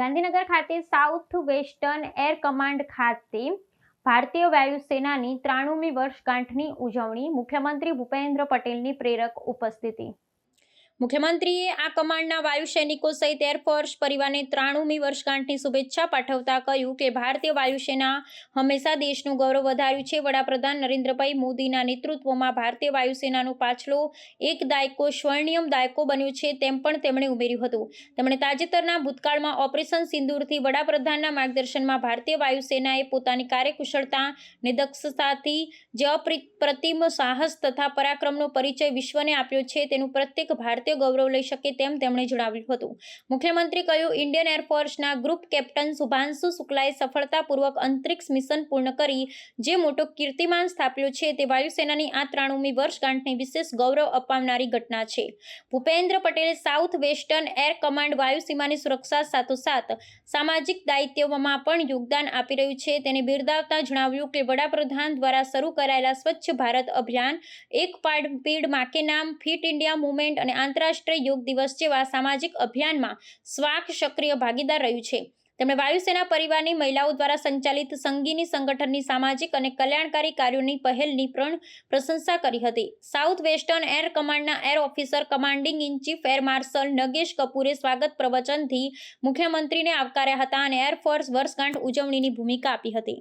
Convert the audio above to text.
ગાંધીનગર ખાતે south western air command ખાતે ભારતીય વાયુસેનાની ત્રાણુમી વર્ષગાંઠની ઉજવણી મુખ્યમંત્રી ભૂપેન્દ્ર પટેલની પ્રેરક ઉપસ્થિતિ. મુખ્યમંત્રીએ આ કમાન્ડના વાયુ સૈનિકો સહિત એરફોર્સ પરિવારને ત્રાણુમી વર્ષગાંઠની શુભેચ્છા પાઠવતા કહ્યું કે ભારતીય વાયુસેના હંમેશા દેશનું ગૌરવ વધાર્યું છે. વડાપ્રધાન નરેન્દ્રભાઈ મોદીના નેતૃત્વમાં ભારતીય વાયુસેનાનો પાછલો એક દાયકો સ્વર્ણિયમ દાયકો બન્યો છે તેમ પણ તેમણે ઉમેર્યું હતું. તેમણે તાજેતરના ભૂતકાળમાં ઓપરેશન સિંદૂરથી વડાપ્રધાનના માર્ગદર્શનમાં ભારતીય વાયુસેનાએ પોતાની કાર્યકુશળતા ને દક્ષતાથી જે અપ્રતિમ સાહસ તથા પરાક્રમનો પરિચય વિશ્વને આપ્યો છે. તેનું પ્રત્યેક ભારતીય ગૌરવ લઈ શકે તેમ તેમણે જણાવ્યું હતું. મુખ્યમંત્રી કહ્યું, ઇન્ડિયન એરફોર્સના ગ્રુપ કેપ્ટન શુભાંશુ શુક્લાએ સફળતાપૂર્વક અંતરિક્ષ મિશન પૂર્ણ કરી. જે મોટો કીર્તિમાન સ્થાપ્યો છે તે વાયુસેનાની આ ત્રાણુમી વર્ષગાંઠને વિશેષ ગૌરવ અપાવનારી ઘટના છે. ભૂપેન્દ્ર પટેલે સાઉથ વેસ્ટર્ન એર કમાન્ડ વાયુસીમાની સુરક્ષા સાથોસાથ સામાજિક દાયિત્વમાં પણ યોગદાન આપી રહ્યું છે. તેને બિરદાવતા જણાવ્યું કે વડાપ્રધાન દ્વારા શરૂ કરાયેલા સ્વચ્છ ભારત અભિયાન, એક પાડ પીડ માકે નામ ફિટ ઇન્ડિયા મુવમેન્ટ અને આંતરરાષ્ટ્રીય યોગ દિવસ જેવા સામાજિક અભિયાનમાં સ્વાક સક્રિય ભાગીદાર રહ્યું છે. તેમણે વાયુસેના પરિવારની મહિલાઓ દ્વારા સંચાલિત સંગીની સંગઠનની સામાજિક અને કલ્યાણકારી કાર્યોની પહેલની પણ પ્રશંસા કરી હતી. સાઉથ વેસ્ટર્ન એર કમાન્ડના air officer, commanding in chief, air marshal Nagesh કપૂરે સ્વાગત પ્રવચનથી મુખ્યમંત્રીને આવકાર્યા હતા અને એરફોર્સ વર્ષગાંઠ ઉજવણીની ભૂમિકા આપી હતી.